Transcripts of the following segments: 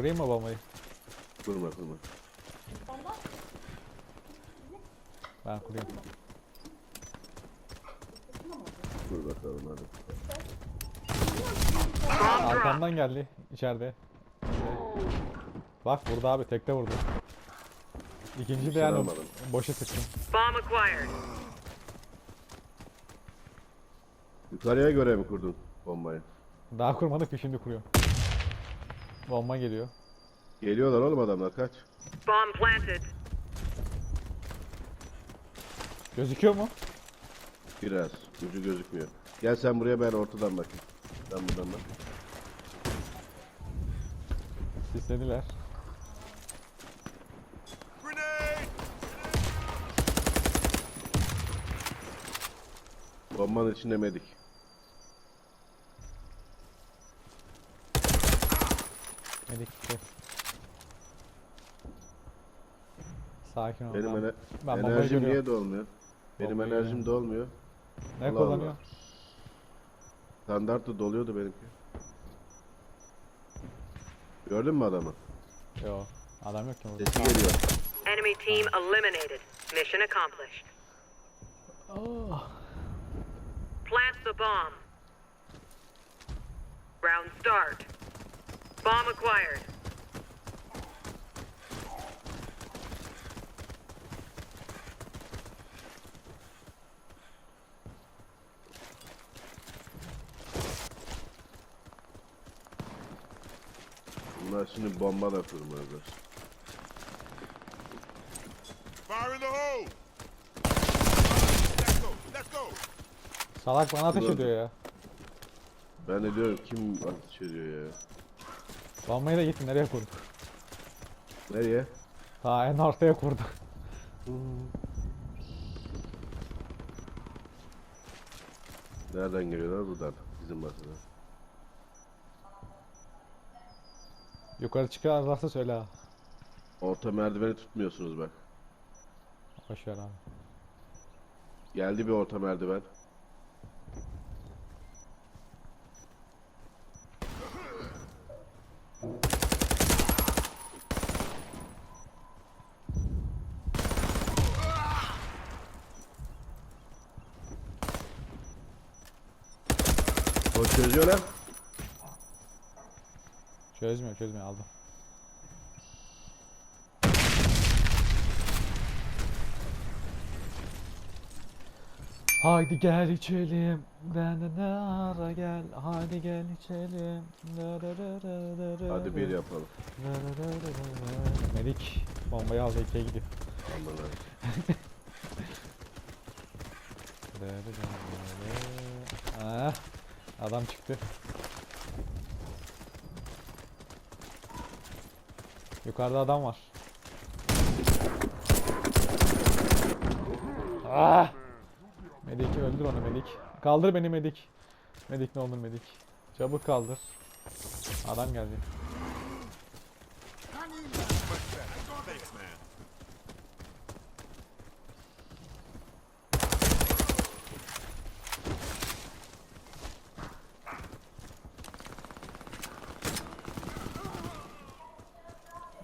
Kurayım mı bombayı? Kurma kurma. Ben kurayım. Dur bakalım hadi. Arkamdan geldi içeride. Bak vurdu abi tekte vurdu. İkinci de yani almadım. boşa sıktım. Bomb acquired. Yukarıya göre mi kurdun bombayı? Daha kurmadık ki şimdi kuruyorum. Bomba geliyor. Geliyorlar oğlum adamlar kaç. Bomb planted. Gözüküyor mu? Biraz. Ucu gözükmüyor. Gel sen buraya ben ortadan bakayım. Ben buradan bak. Sislediler. Bombanın içinde medik. Kes. Sakin ol. Benim ener Ben enerjim niye dolmuyor? Benim Bombayı enerjim görüyorum. dolmuyor. Ne Allah kullanıyor? Allah. Standartı doluyordu benimki. Gördün mü adamı? Yo. Adam yok ki burada. Sesi geliyor. Enemy team eliminated. Mission accomplished. Oh. Plant the bomb. Round start. Bomb acquired. Bunlar şimdi bomba da kurmazlar. Fire in the hole! Let's go! Let's go! Salak bana ateş ediyor ya. Ben de diyorum kim ateş ediyor ya. Bombayı da gitti nereye kurdu? Nereye? Ha en ortaya kurdu. Nereden geliyorlar? Buradan. Bizim masadan. Yukarı çıkarlarsa söyle ha. Orta merdiveni tutmuyorsunuz bak. Boş ver abi. Geldi bir orta merdiven. Çözüyor lan. Çözmüyor çözmüyor aldım. Haydi gel içelim. Ne ara gel. Haydi gel içelim. Hadi bir yapalım. Melik bombayı aldı ikiye gidiyor. Anladım. Ah, adam çıktı. Yukarıda adam var. Ah! Medik öldür onu Medik. Kaldır beni Medik. Medik ne olur Medik. Çabuk kaldır. Adam geldi.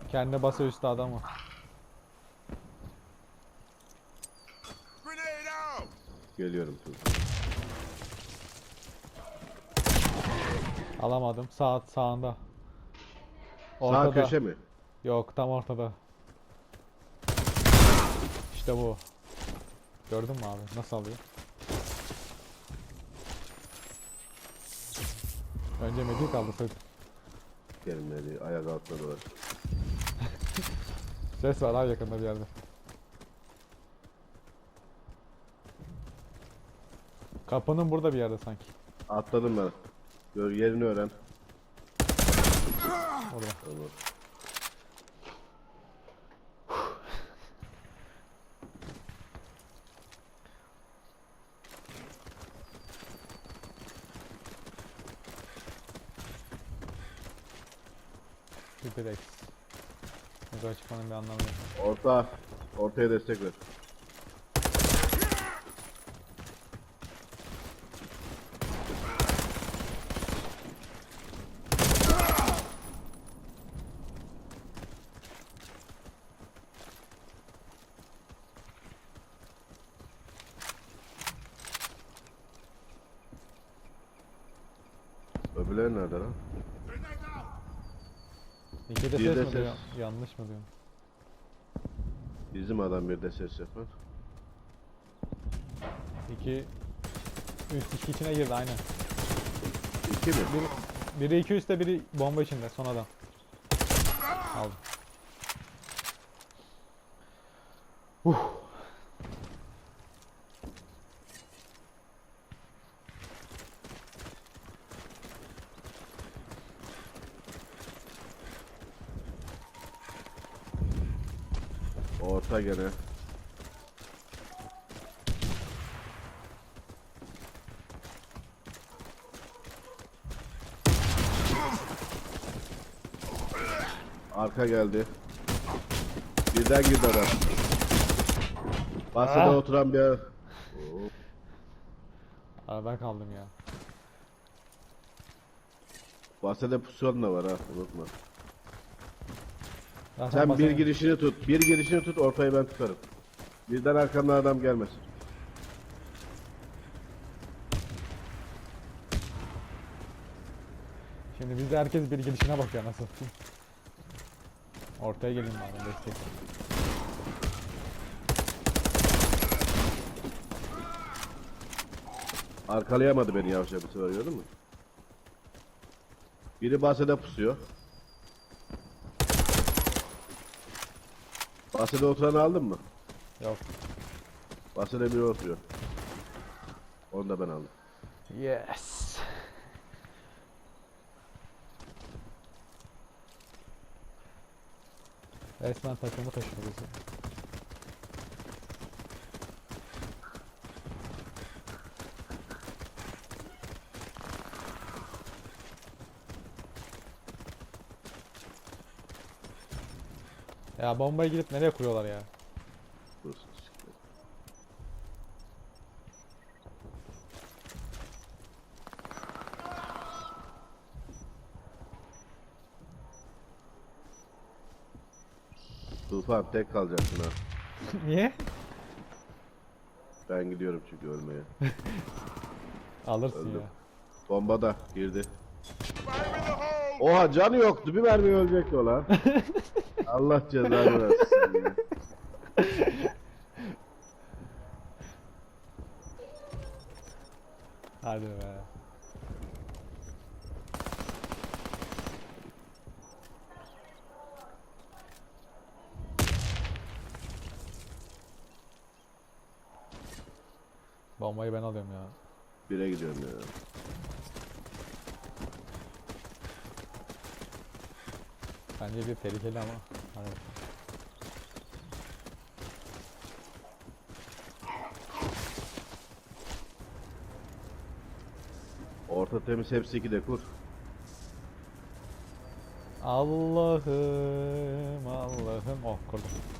Thanks, man. Kendi basa üstte adam var. Grenade out! Geliyorum kızım. Alamadım. Sağ sağında. Sağ köşe mi? Yok tam ortada. İşte bu. Gördün mü abi? Nasıl alıyor? Önce Medik kaldırsaydı. Gelmedi. Ayak altına dolar. Ses var abi yakında bir yerde. Kapının burada bir yerde sanki. Atladım ben. Gör yerini öğren. Orada. Tamam. Süperex. Yukarı çıkmanın bir anlamı yok. Orta. Ortaya destek ver. Öbürleri nerede lan? İki de Bir ses de mi ses. diyor? Yanlış mı diyorum? Bizim adam bir de ses yapar. İki... Üst iki içine girdi aynen. İki mi? Biri, biri iki üstte biri bomba içinde son adam. Aldım. Orta gene. Arka geldi. Birden girdi adam. Basada Ah. oturan bir... Arada kaldım ya. Basada pusyon da var ha unutma. Zaten Sen bir basarım. girişini tut. Bir girişini tut ortayı ben tutarım. Birden arkamdan adam gelmesin. Şimdi bizde herkes bir girişine bakıyor nasıl. Ortaya gelin bari destek. Arkalayamadı beni yavşak bu sefer gördün mü? Biri bahsede pusuyor. Bahsede oturanı aldın mı? Yok. Bahsede biri oturuyor. Onu da ben aldım. Yes. Resmen takımı taşıyoruz. ya. Ya bombayı gidip nereye kuruyorlar ya? Tufan tek kalacaksın ha. Niye? Ben gidiyorum çünkü ölmeye. Alırsın Öldüm. ya. Bomba da girdi. Oha canı yoktu. Bir mermi ölecekti o lan. Allah cezanı versin ya. Hadi be. Bombayı ben alıyorum ya. Bire gidiyorum ya. Bence bir tehlikeli ama. Hadi. Orta temiz hepsi iki de kur. Allah'ım Allah'ım oh kurdum.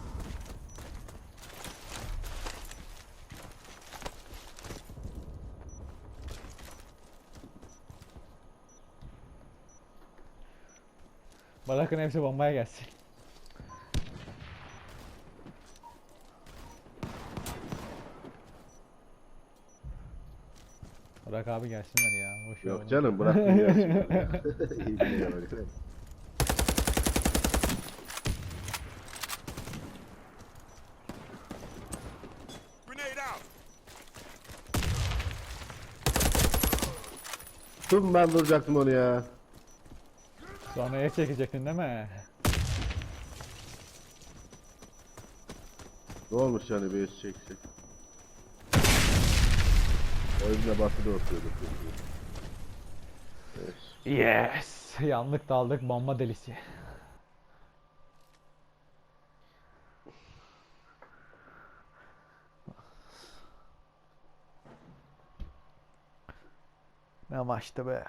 Bırakın hepsi bombaya gelsin. Bırak abi gelsinler ya. Boş ver Yok onu. canım bırak beni gelsin. İyi out! Tüm ben duracaktım onu ya. Sonra el çekecektin değil mi? Ne olmuş yani bir çek çek. O yüzden bahsede oturuyordu. Evet. Yes. Yanlık daldık bomba delisi. Ne maçtı be.